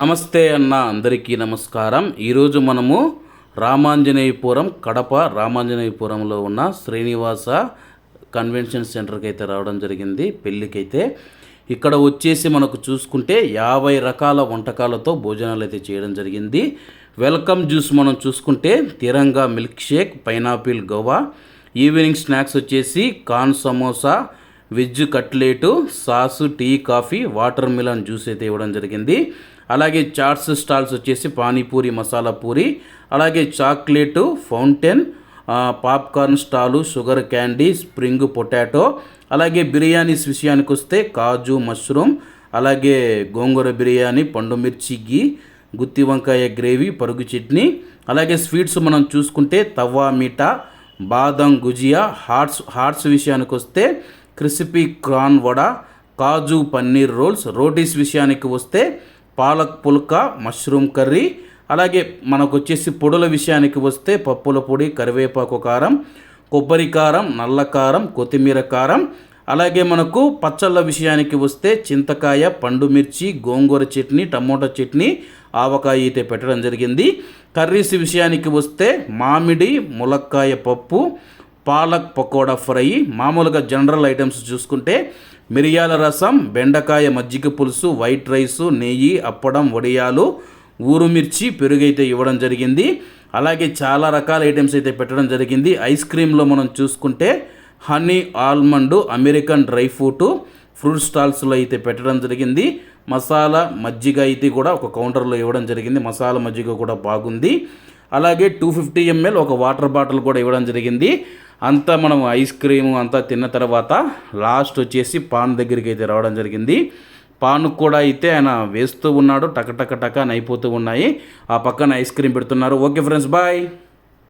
నమస్తే అన్న అందరికీ నమస్కారం. ఈరోజు మనము రామాంజనేయపురం కడప రామాంజనేయపురంలో ఉన్న శ్రీనివాస కన్వెన్షన్ సెంటర్కి అయితే రావడం జరిగింది పెళ్ళికైతే. ఇక్కడ వచ్చేసి మనకు చూసుకుంటే యాభై రకాల వంటకాలతో భోజనాలు అయితే చేయడం జరిగింది. వెల్కమ్ జ్యూస్ మనం చూసుకుంటే Tiranga milkshake pineapple guava evening snacks వచ్చేసి corn samosa veg cutlet sauce tea coffee watermelon juice అయితే ఇవ్వడం జరిగింది. అలాగే చాట్స్ స్టాల్స్ వచ్చేసి పానీపూరి మసాలా పూరి అలాగే chocolate fountain popcorn stall sugar candy spring potato అలాగే బిర్యానీస్ విషయానికి వస్తే కాజు మష్రూమ్ అలాగే గోంగూర బిర్యానీ పండు మిర్చి గీ గుత్తి వంకాయ గ్రేవీ పరుగు చట్నీ అలాగే స్వీట్స్ మనం చూసుకుంటే తవ్వా మీఠా బాదం గుజియా హాట్స్ హాట్స్ విషయానికి వస్తే crispy corn vada kaju paneer rolls rotis విషయానికి వస్తే పాలక్ పుల్కా మష్రూమ్ కర్రీ అలాగే మనకు వచ్చేసి పొడుల విషయానికి వస్తే పప్పుల పొడి కరివేపాకు కారం కొబ్బరి కారం నల్ల కారం కొత్తిమీర కారం అలాగే మనకు పచ్చళ్ళ విషయానికి వస్తే చింతకాయ పండు మిర్చి గోంగూర చట్నీ టమోటా చట్నీ ఆవకాయ అయితే పెట్టడం జరిగింది. కర్రీస్ విషయానికి వస్తే మామిడి ములక్కాయ పప్పు పాలక్ పకోడా ఫ్రై. మామూలుగా జనరల్ ఐటమ్స్ చూసుకుంటే మిరియాల రసం బెండకాయ మజ్జిగ పులుసు వైట్ రైసు నెయ్యి అప్పడం వడియాలు ఊరుమిర్చి పెరుగు అయితే ఇవ్వడం జరిగింది. అలాగే చాలా రకాల ఐటమ్స్ అయితే పెట్టడం జరిగింది. ఐస్ క్రీమ్లో మనం చూసుకుంటే honey almond American dry fruit fruit స్టాల్స్లో అయితే పెట్టడం జరిగింది. మసాలా మజ్జిగ అయితే కూడా ఒక కౌంటర్లో ఇవ్వడం జరిగింది. మసాలా మజ్జిగ కూడా బాగుంది. అలాగే టూ ఫిఫ్టీ ఎంఎల్ ఒక వాటర్ బాటిల్ కూడా ఇవ్వడం జరిగింది. అంతా మనం ఐస్ క్రీము అంతా తిన్న తర్వాత లాస్ట్ వచ్చేసి పాన్ దగ్గరికి అయితే రావడం జరిగింది. పాన్ కూడా అయితే ఆయన వేస్తూ ఉన్నాడు టక టక టక అని అయిపోతూ ఉన్నాయి. ఆ పక్కన ఐస్ క్రీమ్ పెడుతున్నారు. Okay friends bye.